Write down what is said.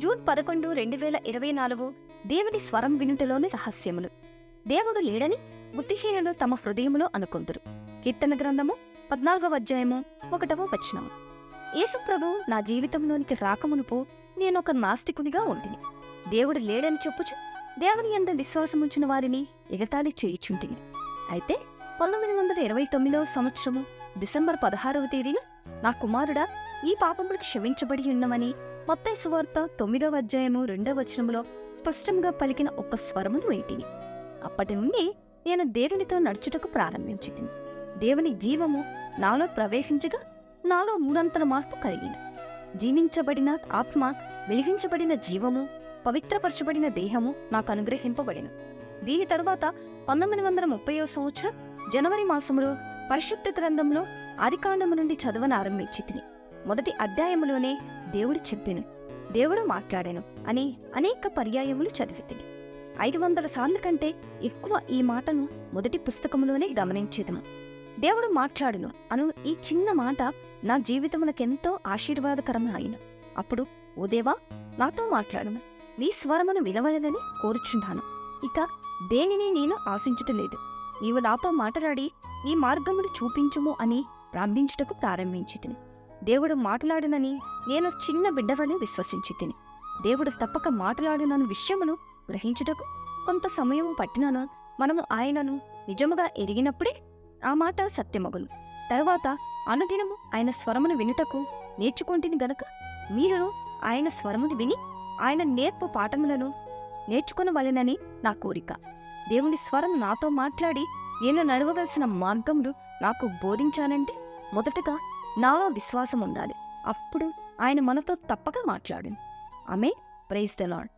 June పదకొండు రెండు వేల ఇరవై నాలుగు దేవుని స్వరం వినుటలోని రహస్యములు. దేవుడు లేడని బుద్ధిహీనులు తమ హృదయములో అనుకొందురు. కీర్తన గ్రంథము పద్నాలుగవ అధ్యాయము ఒకటవ వచనము యేసుప్రభు నా జీవితంలోనికి రాకమునుపు నేనొక నాస్తికునిగా ఉంటిని దేవుడు లేడని చెప్పుచు దేవుని ఎంత విశ్వాసముంచిన వారిని ఎగతాళి చేయుచుంటిని. అయితే పంతొమ్మిది వందల ఇరవై తొమ్మిదవ సంవత్సరము డిసెంబర్ పదహారవ తేదీన నా కుమారుడా ఈ పాపములు క్షమించబడి ఉన్నవని మొత్తం సువార్త తొమ్మిదవ అధ్యాయము రెండవ వచనములో స్పష్టంగా పలికిన ఒక స్వరమును వేటిని. అప్పటి నుండి నేను దేవునితో నడుచుటకు ప్రారంభించింది దేవుని జీవము నాలో ప్రవేశించగా నాలో మూడంతల మార్పు కలిగిన. జీవించబడిన ఆత్మ వెలిగించబడిన జీవము పవిత్రపరచబడిన దేహము నాకు అనుగ్రహింపబడిన. దీని తరువాత పంతొమ్మిది వందల ముప్పయో సంవత్సరం జనవరి మాసములో పరిశుద్ధ గ్రంథంలో ఆదికాండము నుండి చదవన ఆరంభించి మొదటి అధ్యాయములోనే దేవుడు చెప్పెను దేవుడు మాట్లాడాను అని అనేక పర్యాయములు చదివితిని. ఐదు వందల సార్లు కంటే ఎక్కువ ఈ మాటను మొదటి పుస్తకంలోనే గమనించేదము. దేవుడు మాట్లాడును అను ఈ చిన్న మాట నా జీవితమునకెంతో ఆశీర్వాదకరమైన అప్పుడు ఓ దేవా నాతో మాట్లాడును నీ స్వరమును వినవలనని కోరుచున్నాను. ఇక దేనిని నేను ఆశించటలేదు. నీవు నాతో మాట్లాడి ఈ మార్గమును చూపించుము అని ప్రార్థించుటకు ప్రారంభించితిని. దేవుడు మాట్లాడినని నేను చిన్న బిడ్డవని విశ్వసించి తిని దేవుడు తప్పక మాట్లాడునను విషయమును గ్రహించుటకు కొంత సమయం పట్టినను? మనము ఆయనను నిజముగా ఎరిగినప్పుడే ఆ మాట సత్యమగును. తర్వాత అనుదినము ఆయన స్వరమును వినుటకు నేర్చుకుంటుని గనక మీరును ఆయన స్వరమును విని ఆయన నేర్పు పాఠములను నేర్చుకునవలెనని నా కోరిక. దేవుని స్వరం నాతో మాట్లాడి నేను నడవవలసిన మార్గములు నాకు బోధించానంటే మొదటగా నాలో విశ్వాసం ఉండాలి అప్పుడు ఆయన మనతో తప్పక మాట్లాడు ఆమె ప్రైజ్ ద లాడ్